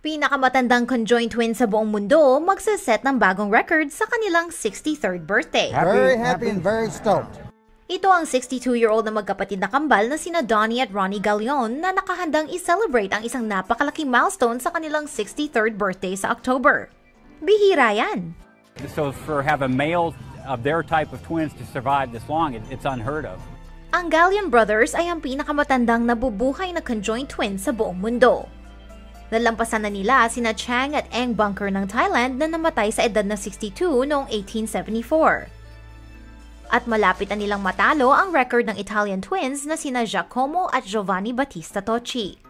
Pinakamatandang conjoined twin sa buong mundo magsaset ng bagong record sa kanilang 63rd birthday. Very happy and very stoked. Ito ang 62-year-old na magkapatid na kambal na sina Donnie at Ronnie Galeon na nakahandang i-celebrate ang isang napakalaking milestone sa kanilang 63rd birthday sa October. Bihira yan! So for have a male of their type of twins to survive this long, it, it's unheard of. Ang Galeon brothers ay ang pinakamatandang nabubuhay na conjoined twin sa buong mundo. Nalampasan na nila sina Chang at Eng Bunker ng Thailand na namatay sa edad na 62 noong 1874. At malapit na nilang matalo ang record ng Italian twins na sina Giacomo at Giovanni Battista Tocci.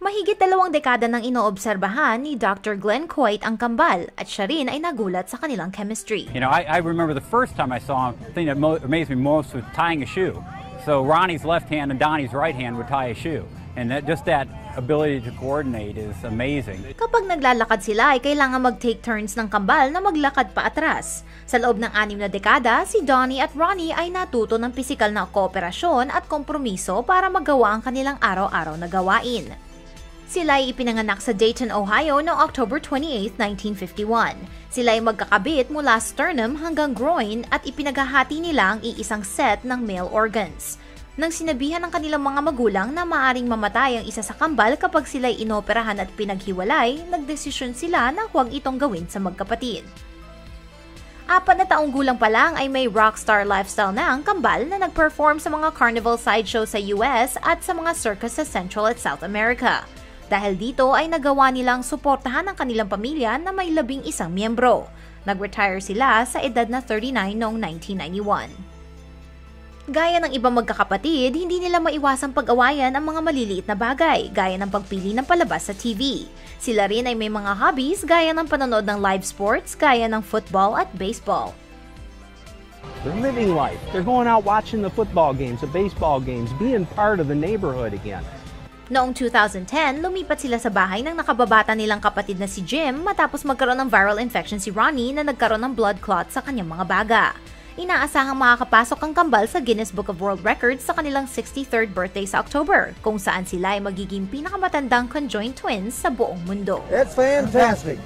Mahigit dalawang dekada nang inoobserbahan ni Dr. Glenn Coit ang kambal at siya rin ay nagulat sa kanilang chemistry. You know, I, I remember the first time I saw him, the thing that amazed me most was tying a shoe. So Ronnie's left hand and Donnie's right hand would tie a shoe. And that, just that ability to coordinate is amazing. Kapag naglalakad sila ay kailangan mag-take turns ng kambal na maglakad pa atras. Sa loob ng anim na dekada, si Donnie at Ronnie ay natuto ng pisikal na kooperasyon at kompromiso para magawa ang kanilang araw-araw na gawain. Sila ay ipinanganak sa Dayton, Ohio noong October 28, 1951. Sila ay magkakabit mula sternum hanggang groin at ipinaghahati nila ang iisang set ng male organs. Nang sinabihan ng kanilang mga magulang na maaring mamatay ang isa sa kambal kapag sila ay inoperahan at pinaghiwalay, nagdesisyon sila na huwag itong gawin sa magkapatid. Apat na taong gulang pa lang ay may rockstar lifestyle na ang kambal na nag-perform sa mga carnival sideshow sa US at sa mga circus sa Central at South America. Dahil dito ay nagawa nilang suportahan ang kanilang pamilya na may labing isang miyembro. Nag-retire sila sa edad na 39 noong 1991. Gaya ng ibang magkakapatid, hindi nila maiwasang pag-awayan ang mga maliliit na bagay, gaya ng pagpili ng palabas sa TV. Sila rin ay may mga hobbies gaya ng panonood ng live sports, gaya ng football at baseball. They're living life. They're going out watching the football games, the baseball games, being part of the neighborhood again. Noong 2010, lumipat sila sa bahay ng nakababata nilang kapatid na si Jim matapos magkaroon ng viral infection si Ronnie na nagkaroon ng blood clot sa kanyang mga baga. Inaasahang makakapasok ang kambal sa Guinness Book of World Records sa kanilang 63rd birthday sa October, kung saan sila ay magiging pinakamatandang conjoined twins sa buong mundo. It's fantastic.